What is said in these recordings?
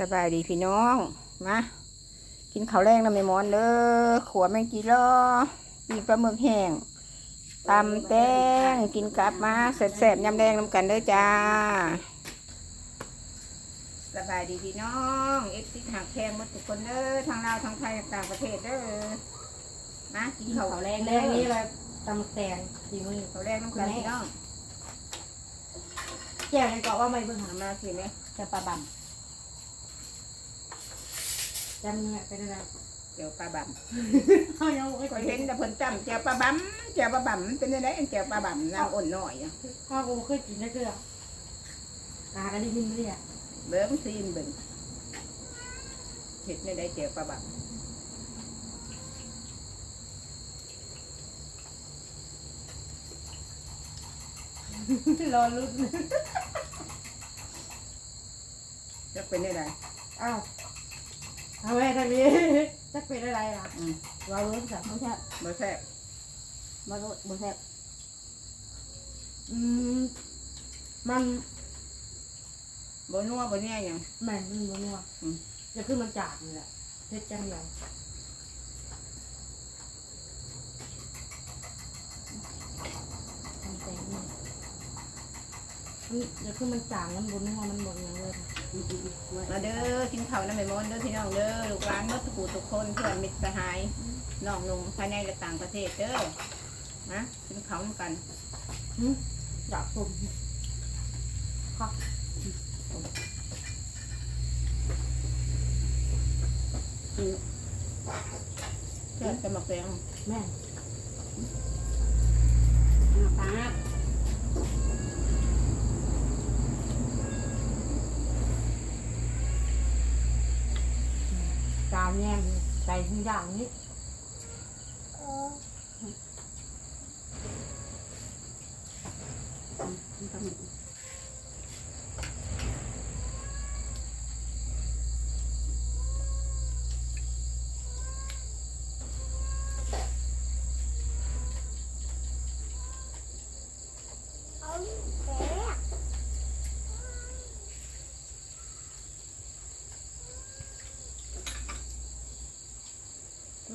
สบายดีพี่น้อง มา กินข้าวแรงน้ำไม่มอนเด้อขัวแมงกีรอปีปลาหมึกแห้งตำแตงกินกลับมาแสบๆยำแดงน้ำกันเด้อจ้า สบายดีพี่น้องเอฟซีหักแพงหมดทุกคนเด้อทางลาวทางไทยต่างประเทศเด้อมากินข้าวแรงแรเด้งอนี้แบบตำแตงสีมือข้าวแรงน้ำกันพี่น้องแก่กันก็ว่าไม่เบิ่งหาทำมาสิไหมจะปลาบั่ม จำเนี่ยเป็นอะไรเดี๋ยวปลาบั่มเขายังไม่ก็เคยเห็เห็นนแต่เพิ่นจำแจวปลาบั๋มแจวปลาบั๋มเป็นยังไงแจวปลาบั๋มนางอ่อนน้อยอะข้าวกูเคยกินได้เกลือตากันได้ยินเลยอะเบิ่งซีนเบิ่งเห็ดในได้แจวปลาบั๋มรอลุ้นจะเป็นยังไงอ้าว ทำไมทำนี้จะเป็นอะไรล่ะอืมรอลุ้นสักไม่ใช่บ่แซ่บมาลุ้นบ่แซ่บอืมมันบ่นัวบ่เนี่ยหยัง แม่นมันบ่นัวอืม จะขึ้นมันจากนี่แหละเพชรจังเลยทำแตงนี่ มันจะขึ้นมันจางมันบนนัวมันบนยังเลยมาเด้อกินข้าวน้ำไม่มนเด้อพี่น้องเด้อลูกหลานเมื่อทุกผู้ทุกคนเพื่อนมิตรสหายน้องนุ่งภายในและต่างประเทศเด้อนะกินข้าวนำกันหึอยากผมค่ะเพื่อนจะมาแปลงแม่ปลา จาน แง่มใส่ทุกอย่างนี้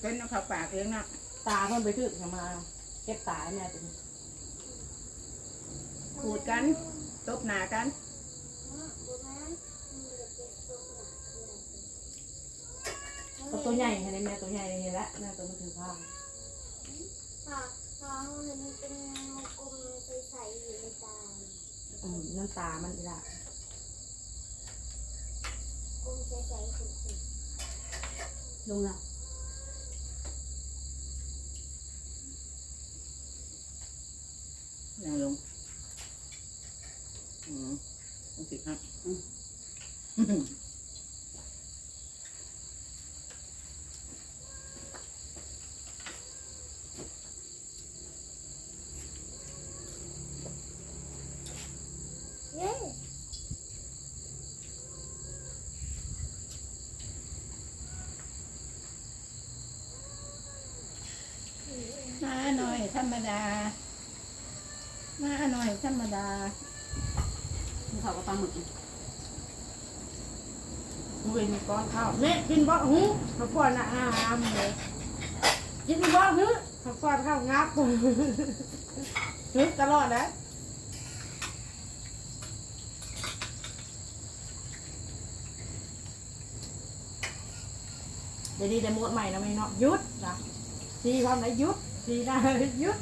เป็นเอาข้าวปากเองนะตาเพิ่นไปถึกมา เก็บตาแม่เป็นขูดกันตบหน้ากันตัวใหญ่เห็นไหมแม่ตัวใหญ่เห็นแล้วแม่ตัวมันถือผ้าค่ะน้องเห็นมันเป็นวงกลมใสๆอยู่ในตาอืมน้ำตามันอีละกลมใสๆขุ่นลงละ นั่งลงอืมต้องติดครับอืมๆเย้าหน่อยธรรมดา มาหน่อยธรรมดามีข้าวกับปลาหมึกเว้นก้อนข้าวแม่กินบ่หูข้าวป้อนน่ะอาหามเลยกินบ่หูข้าวป้อนข้าวงับฮึตลอดนะเดี๋ยวนี้จะมดใหม่นะไม่เนาะหยุดนะสีความไหนหยุดสีหน้าหยุด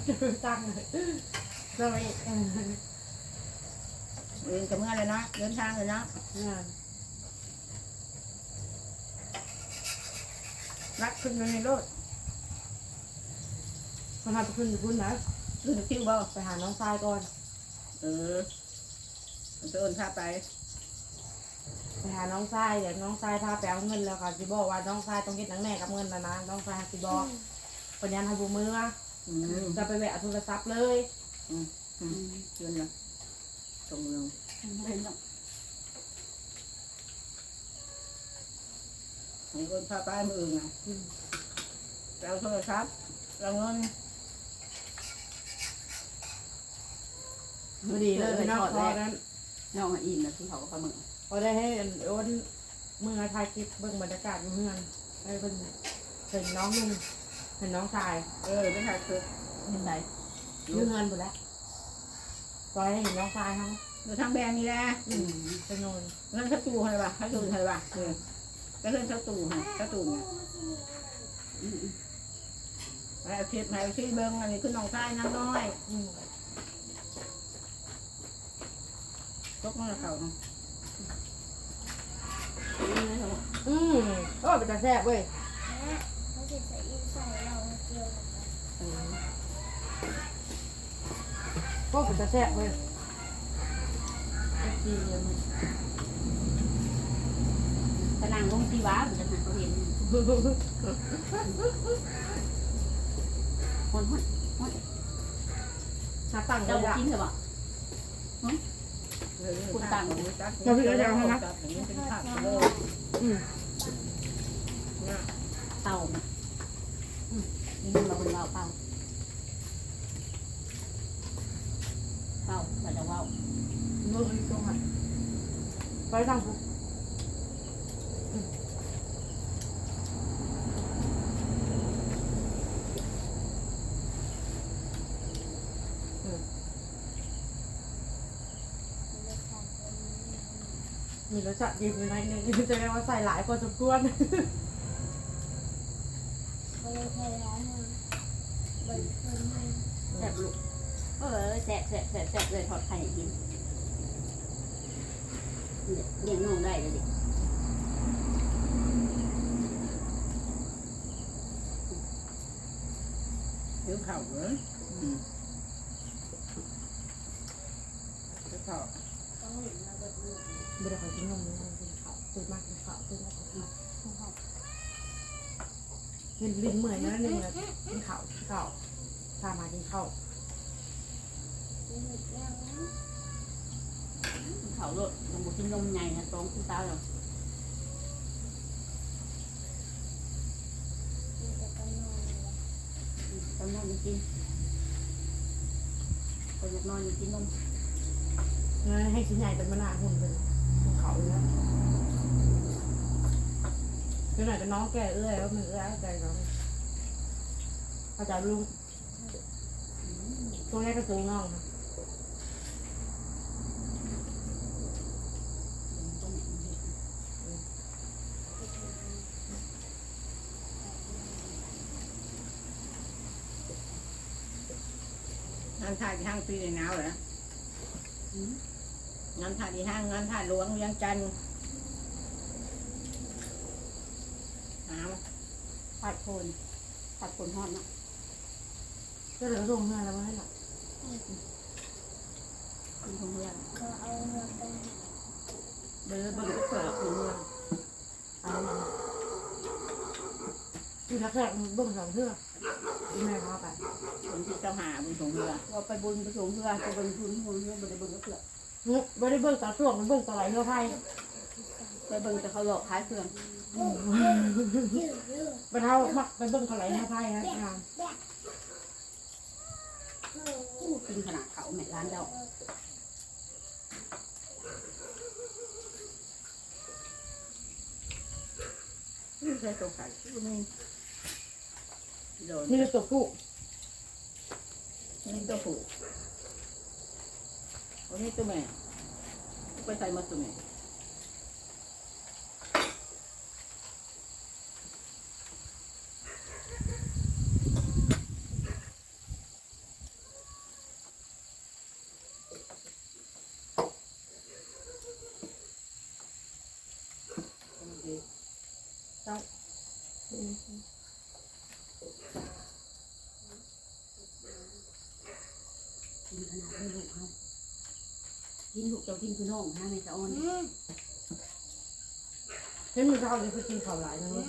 ตั้งเลย สมัยเออเดินกับเมื่อเลยเนาะเดินทางเลยเนาะรักขึ้นอยู่ในรถคนทำขึ้นอยู่พุ่นนะขึ้นคิวบ่ไปหาน้องทรายก่อน เออมันจะโอนพาไปไปหาน้องทรายเดี๋ยวน้องทรายพาไปเอาเงินแล้วค่ะสิบอกว่าน้องทรายต้องเก็บหนังแม่กับเงินนะนะน้องทรายสิบอกปัญญาให้บุมืออืมจะไปแวะโทรศัพท์เลย อืมเดินเลยตรงลงให้โอนพาไปมืออื่นอะเราโทรศัพท์เราเงินพอดีเลยนอกพอนั้นนองอิ่มนะที่เขาก็ปลาหมึกพอได้ให้โอนเมื่อถ่ายคลิปเบิ่งบรรยากาศอยู่เมืองไอ้เบิ่งเห็นน้องนุ่งเห็นน้องชาย เออไม่ถ่คือเห็นไหน อยู่เงินหมดแล้วปล่อยให้เห็นน้องชายเขาอยู่ทางแบงนี่แหละอืมไปนอนเงินศัตรูใครวะศัตรูใครวะเออก็เงินศัตรูฮะศัตรูเนี่ยเอาคลิปมาเอาคลิปเบิ้งอันนี้คือน้องชายน้ำน้อยอืมตกมาเขาอืมโอ้เป็นตาแซ่บเว้ยแม่เขาจะใส่อินใส่เราเกี่ยวกับโอ้เป็นตาแซ่บเว้ยดีเลยมันตะนางลงที่ว้าเหมือนกันนะเขาเห็นคนฮอดฮอดชาตังเจ้ายบ่อะกินเหรอบ่คุณตังค์จับเราพี่ก็จะเอาให้นะจับอย่างนี้เป็นภาพเลยอืมเต่าอืมนี่มันมาเป็นเราเป่าเป่าแต่จะว่าว เมื่อกี้ตรงไหน ไปทางปุ๊บอืมมีรสชาติดีอยู่ในหนึงจะเรียกว่าใส่หลายพอสมควรเขาเลยพยายามบนคนให้แสบลูกเออแสบแสบแสบแสบเลยทอดไข่ให้กิน เนี่ยเลี้ยงน้องได้เลยดิหิวเข่าเลยอืมหิวเข่าต้องหลินมาบนมือไม่ได้ขอกินนมเลยกินข้าวตื่นมากกินข้าวตื่นแล้วก็กินข้าวเห็นลิ้นเหมือนนั่นเองเลยกินข้าวกินข้าวพามากินข้าว มีหมึกย่างนะ เขาโลดมันบุกินนมใหญ่นะตรงคุณตาเรากระนอนเลยตอนนอนยังกินตอนอยากนอนยังกินนมให้ชิ้นใหญ่เป็นมะนาวหุ่นเป็นกินข้าวเลยนะคือหน่อยจะน้องแก่เอื้อยแล้วมันเอื้อยใจน้องเข้าใจลุงตรงนี้ก็ตัวน้องนะ งานถ่ายที่ห้างปีในหนาวเหรออืมงานถ่ายที่ห้างงานถ่ายหลวงเวียงจันทร์หนาวผัดโคนผัดโคนทอดเนาะก็เหลือส่งเงินแล้วมาให้หน่อยกินของเพื่อนก็เอาเงินไปเบอร์เบอร์ก็เปิดของเพื่อนเอามาคือนักแรกเบิ่งสองเทื่อที่แม่พาไป คนที่เจ้าหาบุญสงเรือเราไปบุญไปส่งเพื่อนไปบุญทุนบุญเพื่อนไปบุญก็เพื่อนุ๊กไม่ได้เบิ่งตาช่วงมันเบิ่งตาไหลเรือไฟไปเบิ่งแต่เขาหลอกขายเครื่องยืดยืดไปเท่ามักไปเบิ่งตาไหลเรือไฟนะงานอู้กินขนาดเขาแม่ร้านเจ้าไม่ใช่ตัวไข่ก็ไม่โดนนี่คือตัวผู้ นี่ตัวผู้อันนี้ตัวแม่ไปใส่มาตัวแม่ กินขนาดไม่ลูกเขากินลูกเจ้ากินคือน้องฮะแม่จะอ่อนเห็นมือเท่าเลยคือกินข้าวหลายนะลูก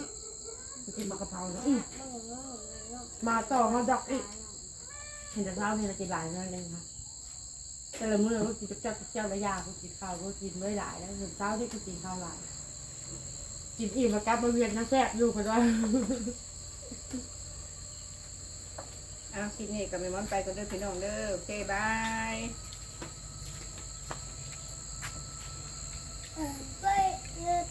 คือกินมากระเพรานะอื้อมันอย่างนั้นอย่างนั้นมาต่อมาดอกอีกเห็นแต่เช้านี่เรากินหลายนั่นเองค่ะแต่ละมื้อเรากินเจ้าเจ้าระยาเขากินข้าวเขากินไม่หลายแล้วเห็นเช้าที่เขากินข้าวหลายกินอิ่มแล้วกลับมาเวียนนะแซ่บอยู่คนว่าเอาคลิปนี้กับแม่มอนไปกันเด้อพี่น้องเด้อโอเคบายไป